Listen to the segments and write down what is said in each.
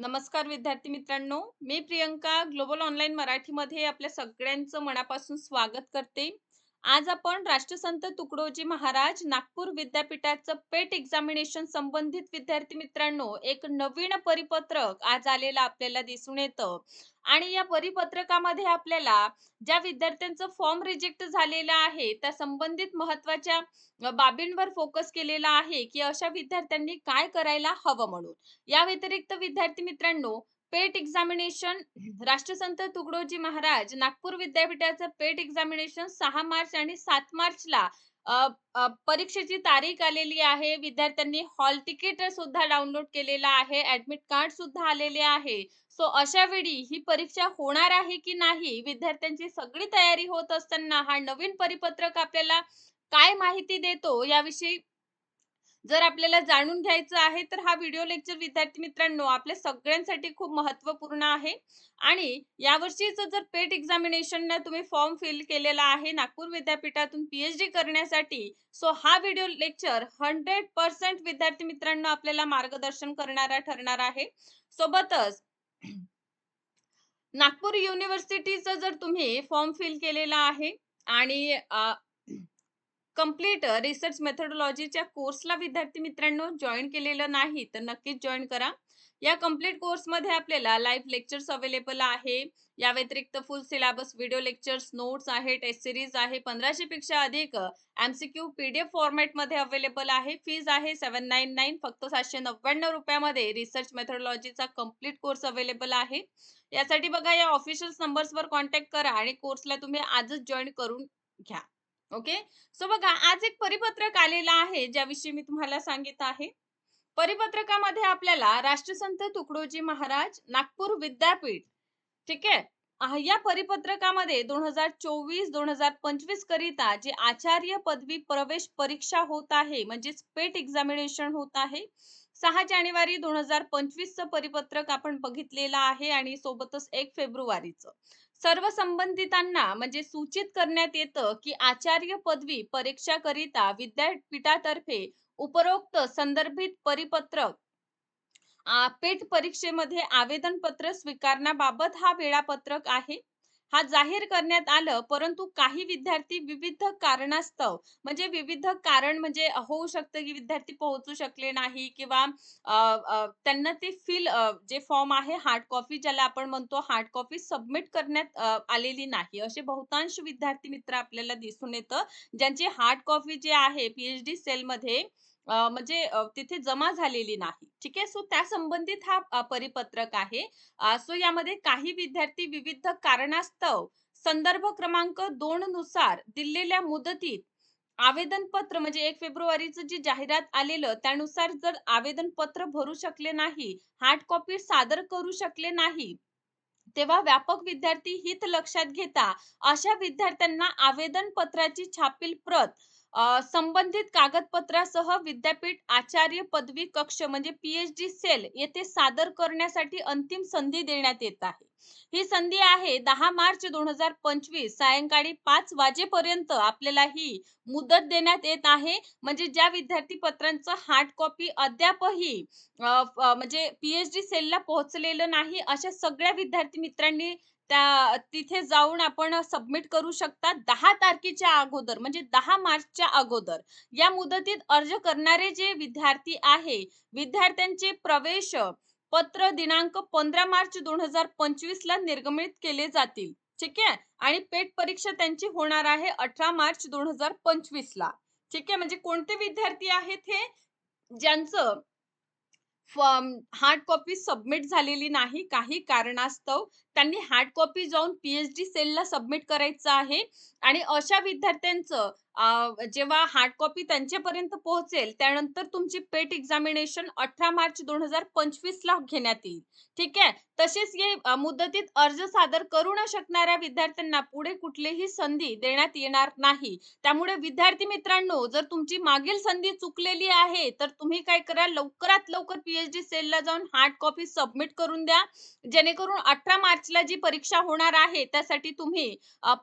नमस्कार विद्यार्थी मित्रांनो. मी प्रियंका ग्लोबल ऑनलाईन मराठीमध्ये आपल्या सगळ्यांचं मनापासून स्वागत करते. आज आपण राष्ट्रसंत तुकडोजी महाराज नागपूर विद्यापीठाचं पेट एक्झामिनेशन संबंधित विद्यार्थी मित्रांनो एक नवीन परिपत्रक आज आलेलं आपल्याला दिसून येतं. आणि या परिपत्रकामध्ये आपल्याला ज्या विद्यार्थ्यांचं फॉर्म रिजेक्ट झालेला आहे त्या संबंधित महत्त्वाच्या बाबींवर फोकस केलेला आहे की अशा विद्यार्थ्यांनी काय करायला हवं म्हणून. या व्यतिरिक्त विद्यार्थी मित्रांनो पेट एक्झामिनेशन राष्ट्रसंत तुकडोजी महाराज नागपूर विद्यापीठाचं पेट एक्झामिनेशन सहा मार्च आणि सात मार्चला परीक्षेची तारीख आलेली आहे. विद्यार्थ्यांनी हॉल तिकीट सुद्धा डाउनलोड केलेला आहे. ऍडमिट कार्ड सुद्धा आलेले आहे. सो अशा वेळी ही परीक्षा होणार आहे की नाही विद्यार्थ्यांची सगळी तयारी होत असताना हा नवीन परिपत्रक आपल्याला काय माहिती देतो याविषयी जर आपल्याला जाणून घ्यायचं आहे तर हा व्हिडिओ लेक्चर विद्यार्थी मित्रांनो आपल्या सगळ्यांसाठी खूप महत्त्वपूर्ण आहे. आणि यावर्षीचं जर पेट एक्झामिनेशन तुम्ही फॉर्म फिल केलेला आहे नागपूर विद्यापीठातून पीएचडी करण्यासाठी सो हा व्हिडिओ लेक्चर हंड्रेड पर्सेंट विद्यार्थी मित्रांनो आपल्याला मार्गदर्शन करणारा ठरणार आहे. सोबतच नागपूर युनिव्हर्सिटीचं जर तुम्ही फॉर्म फिल केलेला आहे आणि कंप्लीट रिसर्च मेथडॉलॉजीच्या कोर्सला विद्यार्थी मित्रांनो जॉईन केलेलं नाही तर नक्कीच जॉईन करा. या कंप्लीट कोर्समध्ये आपल्याला लाईव्ह लेक्चर्स अवेलेबल आहे. या व्यतिरिक्त full syllabus video lectures notes आहे टेस्ट सिरीज आहे पंधराशे पेक्षा अधिक एमसीक्यू पीडीएफ फॉर्मॅटमध्ये अवेलेबल आहे. फीज आहे सेवन नाईन नाईन फक्त सातशे नव्याण्णव रुपयामध्ये रिसर्च मेथडॉलॉजीचा कंप्लीट कोर्स अवेलेबल आहे. यासाठी बघा या ऑफिशियल नंबर्सवर कॉन्टॅक्ट करा आणि कोर्सला तुम्ही आजच जॉईन करून घ्या. ओके? सो बघा आज एक परिपत्रक आलेला आहे ज्याविषयी मी तुम्हाला सांगित आहे. परिपत्रकामध्ये आपल्याला राष्ट्रसंत तुकडोजी महाराज नागपूर विद्यापीठ ठीक आहे? या परिपत्रकामध्ये दोन हजार चोवीस दोन हजार पंचवीस करिता जे आचार्य पदवी प्रवेश परीक्षा होत आहे म्हणजेच पेट एक्झामिनेशन होत आहे सहा जानेवारी दोन हजार पंचवीसचं परिपत्रक आपण बघितलेलं आहे आणि सोबतच एक फेब्रुवारीचं. सर्व संबंधितांना म्हणजे सूचित करण्यात येतं की आचार्य पदवी परीक्षाकरिता विद्यापीठातर्फे उपरोक्त संदर्भित परिपत्रक पेट परीक्षेमध्ये आवेदनपत्र स्वीकारण्याबाबत हा वेळापत्रक आहे. हा जाहीर करण्यात आलं परंतु काही विद्यार्थी विविध कारणास्तव म्हणजे विविध कारण म्हणजे होऊ शकतं की विद्यार्थी पोहोचू शकले नाही किंवा त्यांना ते फिल जे फॉर्म आहे हार्ड कॉपी ज्याला आपण म्हणतो हार्ड कॉपी सबमिट करण्यात आलेली नाही. असे बहुतांश विद्यार्थी मित्र आपल्याला दिसून येतं ज्यांची हार्ड कॉपी जे आहे पीएचडी सेल म्हणजे तिथे जमा झालेली नाही. ठीक आहे? सो त्या संबंधित हा परिपत्रक आहे. सो यामध्ये काही विद्यार्थी विविध कारणास्तव संदर्भ क्रमांक दोन नुसार दिलेल्या मुदतीत आवेदन पत्र म्हणजे एक फेब्रुवारीचं जी जाहिरात आलेलं त्यानुसार जर आवेदन पत्र भरू शकले नाही हार्ड कॉपी सादर करू शकले नाही तेव्हा व्यापक विद्यार्थी हित लक्षात घेता अशा विद्यार्थ्यांना आवेदन पत्राची छापील प्रत संबंधित कागदपत्रासह विद्यापीठ आचार्य पदवी कक्ष म्हणजे पीएचडी सेल येथे सादर करण्यासाठी अंतिम संधी देण्यात येत आहे. ही संधी आहे दहा मार्च दोन हजार पंचवीस सायंकाळी पाच वाजेपर्यंत आपल्याला ही मुदत देण्यात येत आहे. म्हणजे ज्या विद्यार्थी पत्रांचं हार्ड कॉपी अद्यापही म्हणजे पीएचडी सेलला पोहोचलेलं नाही अशा सगळ्या विद्यार्थी मित्रांनी त्या तिथे जाऊन आपण सबमिट करू शकता दहा तारखेच्या अगोदर म्हणजे दहा मार्चच्या अगोदर. या मुदतीत अर्ज करणारे जे विद्यार्थी आहे विद्यार्थ्यांचे प्रवेश पत्र दिनांक पंधरा मार्च दोन हजार पंचवीस ला निर्गमित केले जातील. ठीक आहे? आणि पेट परीक्षा त्यांची होणार आहे अठरा मार्च दोन हजार पंचवीस ला. ठीक आहे? म्हणजे कोणते विद्यार्थी आहेत हे? ज्यांचं हार्ड कॉपी सबमिट झालेली नाही काही कारणास्तव त्यांनी हार्ड कॉपी जाऊन पीएचडी सेलला सबमिट करायचं आहे. आणि अशा विद्यार्थ्यांचं जेव्हा हार्ड कॉपी त्यांच्यापर्यंत पोहोचेल त्यानंतर तुमची पेट एक्झामिनेशन अठरा मार्च दोन हजार पंचवीस ला घेण्यात येईल. ठीक आहे? तसेच या मुदतीत अर्ज सादर करू न शकणाऱ्या विद्यार्थ्यांना पुढे कुठलीही संधी देण्यात येणार नाही. त्यामुळे विद्यार्थी मित्रांनो जर तुमची मागील संधी चुकलेली आहे तर तुम्ही काय करा लवकरात लवकर पीएचडी सेलला जाऊन हार्ड कॉपी सबमिट करून द्या. जेणेकरून अठरा मार्चला जी परीक्षा होणार आहे त्यासाठी तुम्ही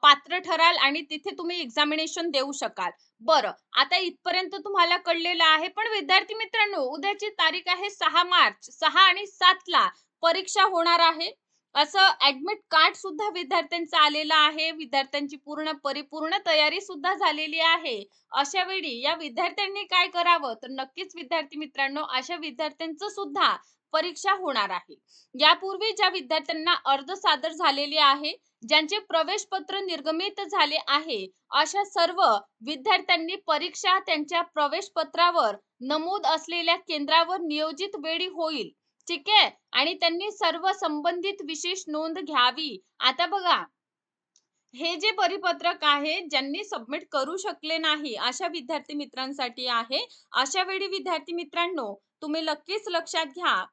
पात्र ठराल आणि तिथे तुम्ही एक्झामिनेशन देऊ शकाल. बरं आता इथपर्यंत तुम्हाला कळलेलं आहे पण विद्यार्थी मित्रांनो उद्याची तारीख आहे सहा मार्च सहा आणि सात ला परीक्षा होणार आहे. असं ऍडमिट कार्ड सुद्धा विद्यार्थ्यांचं आलेलं आहे विद्यार्थ्यांची पूर्ण परिपूर्ण तयारी सुद्धा झालेली आहे. अशा वेळी या विद्यार्थ्यांनी काय करावं? तर नक्कीच विद्यार्थी मित्रांनो अशा विद्यार्थ्यांचं सुद्धा परीक्षा होणार आहे. यापूर्वी ज्या विद्यार्थ्यांना अर्ज सादर झालेले आहे ज्यांचे प्रवेश पत्र निर्गमित झाले आहे अशा सर्व विद्यार्थ्यांनी परीक्षा त्यांच्या प्रवेश पत्रावर नमूद असलेल्या केंद्रावर नियोजित वेळी होईल. ठीक आहे? आणि त्यांनी सर्व संबंधित विशेष नोंद घ्यावी. आता बघा. हे जे परिपत्रक आहे ज्यांनी सबमिट करू शकले नाही अशा विद्यार्थी मित्रांसाठी आहे. अशा वेळी विद्यार्थी मित्रांनो तुम्ही नक्कीच लक्षात घ्या.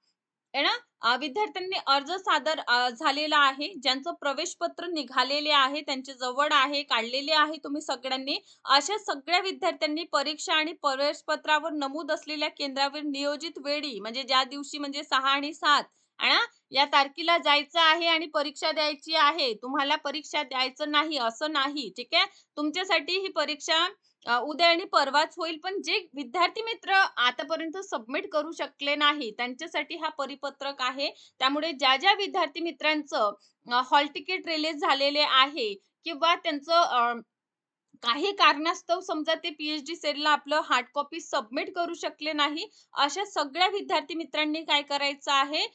ना? विद्यार्थ्यांनी अर्ज सादर झालेला आहे. ज्यांचं प्रवेश पत्र निघालेले आहे त्यांचे जवळ आहे काढलेले आहे तुम्ही सगळ्यांनी. अशा सगळ्या विद्यार्थ्यांनी परीक्षा आणि प्रवेश पत्रावर नमूद असलेल्या केंद्रावर नियोजित वेळी म्हणजे ज्या दिवशी म्हणजे सहा आणि सात या तारखेला जायचं आहे आणि परीक्षा द्यायची आहे. तुम्हाला परीक्षा द्यायचं नाही असं नाही ठीक आहे? तुमच्यासाठी ही परीक्षा उद्या आणि परवाच होईल. पण जे विद्यार्थी मित्र आतापर्यंत सबमिट करू शकले नाही त्यांच्यासाठी हा परिपत्रक आहे. त्यामुळे ज्या ज्या विद्यार्थी मित्रांचं हॉल तिकीट रिलीज झालेले आहे किंवा त्यांचं काही कारणास्तव समजा ते पीएचडी सेलला आपलं हार्ड कॉपी सबमिट करू शकले नाही अशा सगळ्या विद्यार्थी मित्रांनी काय करायचं आहे?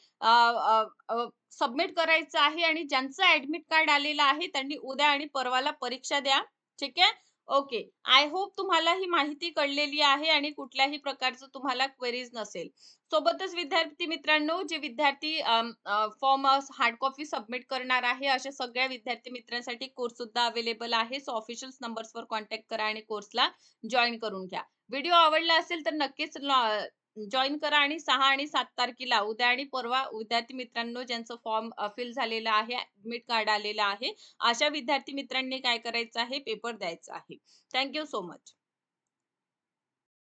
सबमिट करायचं आहे आणि ज्यांचं ऍडमिट कार्ड आलेलं आहे त्यांनी उद्या आणि परवाला परीक्षा द्या. ठीक आहे? ओके. आय होप तुम्हाला ही माहिती कळलेली आहे आणि कुठल्याही प्रकारचं तुम्हाला क्वेरीज नसेल. सोबतच विद्यार्थी मित्रांनो जे विद्यार्थी फॉर्म हार्ड कॉपी सबमिट करणार आहे अशा सगळ्या विद्यार्थी मित्रांसाठी कोर्स सुद्धा अवेलेबल आहे. सो ऑफिशियल नंबर्सवर कॉन्टॅक्ट करा आणि कोर्सला जॉईन करून घ्या. व्हिडिओ आवडला असेल तर नक्कीच जॉईन करा आणि सहा आणि सात तारखेला उद्या आणि परवा विद्यार्थी मित्रांनो ज्यांचं फॉर्म फिल झालेलं आहे ऍडमिट कार्ड आलेलं आहे अशा विद्यार्थी मित्रांनी काय करायचं आहे पेपर द्यायचा आहे. Thank you so much.